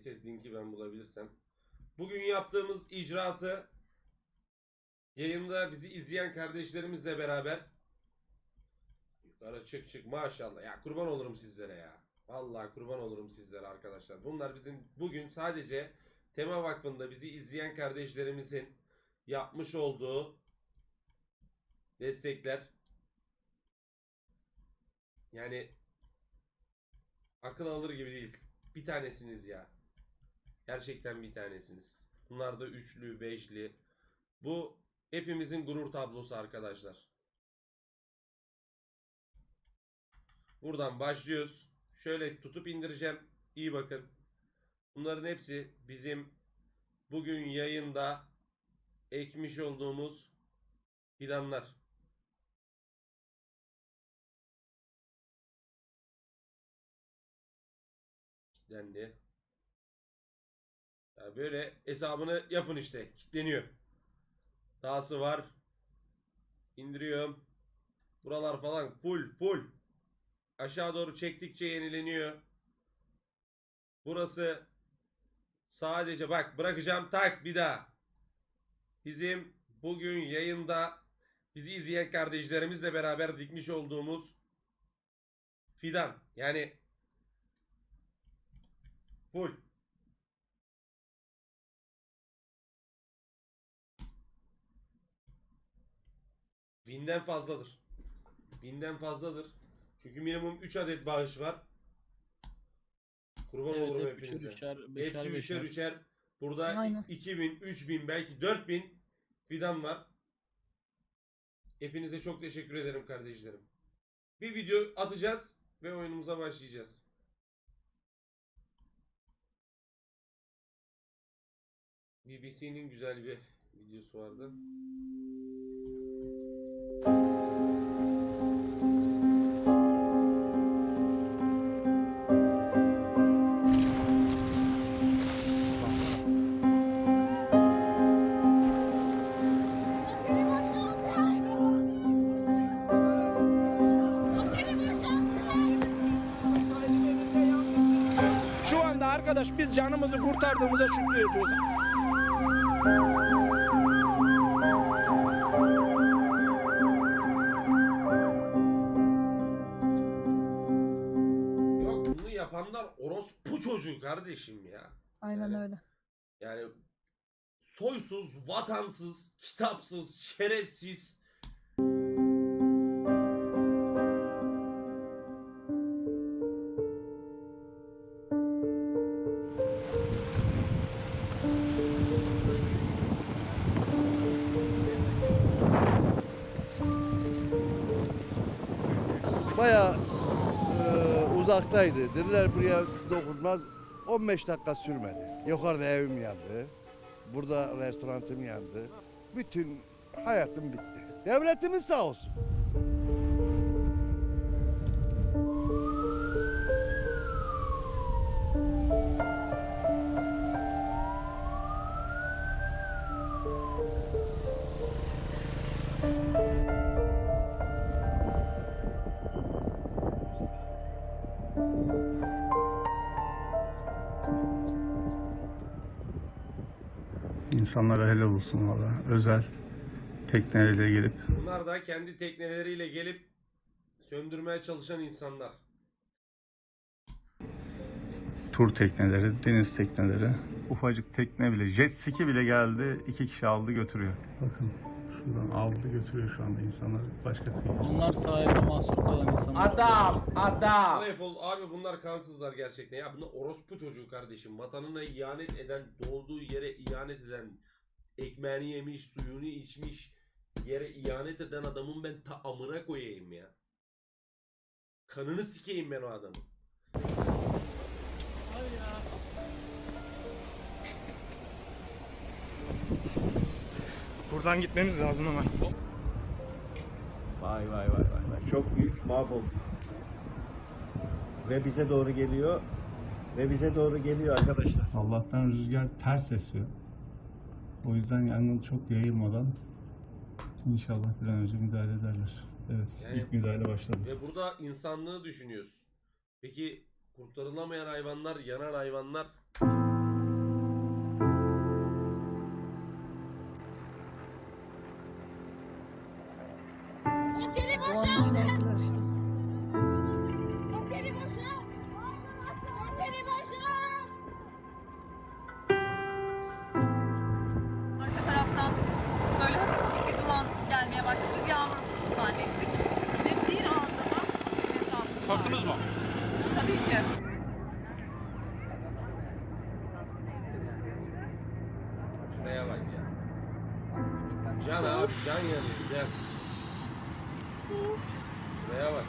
SS linki ben bulabilirsem. Bugün yaptığımız icraatı yayında bizi izleyen kardeşlerimizle beraber yukarı çık çık maşallah. Ya kurban olurum sizlere ya. Vallahi kurban olurum sizlere arkadaşlar. Bunlar bizim bugün sadece Tema Vakfı'nda bizi izleyen kardeşlerimizin yapmış olduğu destekler. Yani akıl alır gibi değil. Bir tanesiniz ya. Gerçekten bir tanesiniz. Bunlar da üçlü, beşli. Bu hepimizin gurur tablosu arkadaşlar. Buradan başlıyoruz. Şöyle tutup indireceğim. İyi bakın. Bunların hepsi bizim bugün yayında ekmiş olduğumuz fidanlar. Kitlendi. Böyle hesabını yapın işte. Kitleniyor. Dahası var. İndiriyorum. Buralar falan full full. Aşağı doğru çektikçe yenileniyor. Burası sadece bak bırakacağım tak bir daha. Bizim bugün yayında bizi izleyen kardeşlerimizle beraber dikmiş olduğumuz fidan. Yani full. Binden fazladır. Binden fazladır. Çünkü minimum 3 adet bağış var. Kurban olurum hep üçer hepinize. üçer, Hepsi beşer üçer beşer. üçer. Burada Aynen. 2000, 3000 belki 4000 fidan var. Hepinize çok teşekkür ederim kardeşlerim. Bir video atacağız ve oyunumuza başlayacağız. BBC'nin güzel bir videosu vardı. Arkadaş biz canımızı kurtardığımıza şükür ediyoruz. Yok bunu yapanlar orospu çocuğu kardeşim ya. Aynen Yani- öyle. Yani soysuz, vatansız, kitapsız, şerefsiz. Uzaktaydı. Dediler buraya dokunmaz. 15 dakika sürmedi. Yukarıda evim yandı. Burada restoranım yandı. Bütün hayatım bitti. Devletimiz sağ olsun. İnsanlara helal olsun valla. Özel teknelerle gelip Bunlar da kendi tekneleriyle gelip söndürmeye çalışan insanlar. tur tekneleri, deniz tekneleri. Ufacık tekne bile, jet ski bile geldi. iki kişi aldı götürüyor. Bakın şuradan aldı götürüyor şu anda insanlar başka kıyıya. Bunlar sahilde mahsur kalan insanlar. Adam, adam. Ayıp abi bunlar kansızlar gerçekten. Ya bunlar orospu çocuğu kardeşim. Vatanına ihanet eden, doğduğu yere ihanet eden, ekmeğini yemiş, suyunu içmiş, yere ihanet eden adamın ben ta amına koyayım ya. Kanını sikeyim ben o adamın. Buradan gitmemiz lazım hemen. Vay vay vay vay. vay. Çok büyük mahvolduk. Ve bize doğru geliyor. Ve bize doğru geliyor arkadaşlar. Allah'tan rüzgar ters esiyor. O yüzden yangın çok yayılmadan inşallah bir an önce müdahale ederler. Evet, Yani- ilk müdahale başladı. Ve burada insanlığı düşünüyoruz. Peki kurtarılamayan hayvanlar, yanan hayvanlar işte. Oteli boşa! Oteli boşa! Arka taraftan böyle hafif bir duman gelmeye başladı. Biz yağmur zannettik. Ve bir anda da Korktunuz mu? Tabii ki. Şuraya bak ya. Can abi can yanıyor can. Şuraya bak.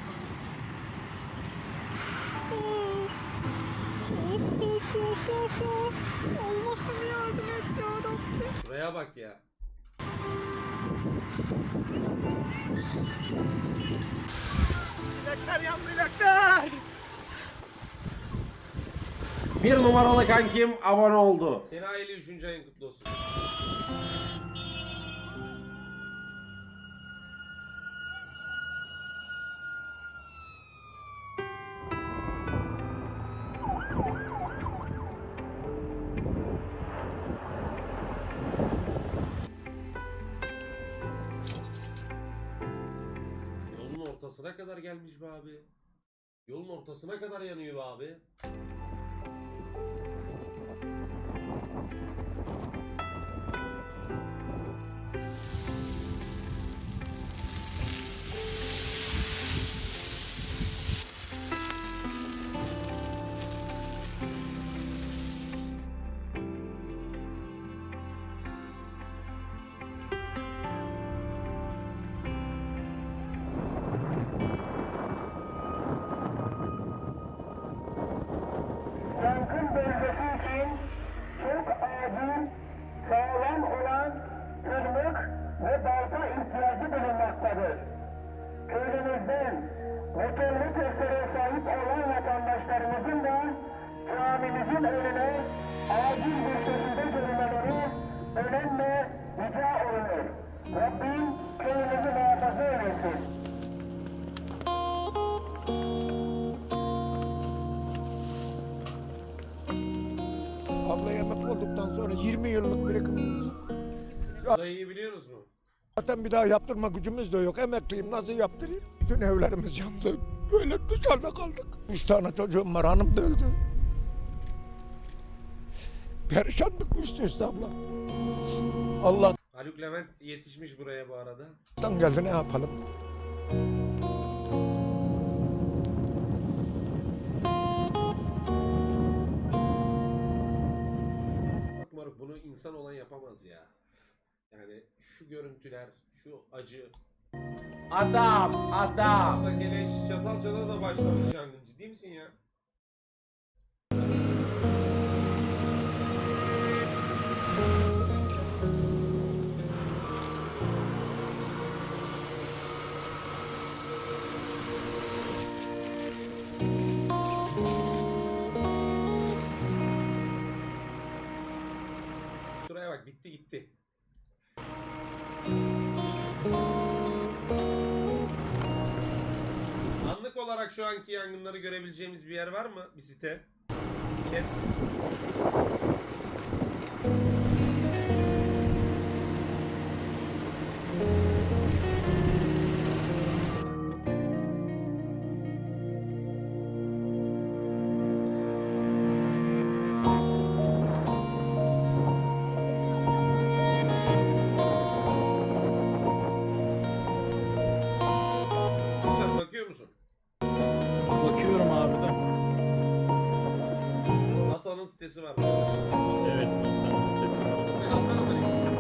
Allah'ım yardım et yarabbim. Şuraya bak ya. Bir numaralı kankim abone oldu. Seni aile 3. ayın kutlu olsun. Ortasına kadar gelmiş be abi. Yolun ortasına kadar yanıyor be abi. Önemli rica olunur. Rabbim köyümüzü muhafaza eylesin. Abla emekli olduktan sonra 20 yıllık birikimimiz. Burayı iyi biliyorsunuz mu? Zaten bir daha yaptırma gücümüz de yok. Emekliyim nasıl yaptırayım? Bütün evlerimiz yandı. Böyle dışarıda kaldık. Üç tane çocuğum var hanım da öldü. Perişanlık üstü üste abla. Allah'tan Haluk Levent yetişmiş buraya bu arada. geldi ne yapalım? Bak moruk bunu insan olan yapamaz ya. Yani şu görüntüler, şu acı. Adam, adam. Hamza Keleş Çatalca'da da başlamış yangın. Ciddi misin ya? Bak bitti gitti. Anlık olarak şu anki yangınları görebileceğimiz bir yer var mı? Bir site. Chat. Musun? Bakıyorum abi de. Hasan'ın sitesi varmış. Evet, insanın sitesi. Sen Hasan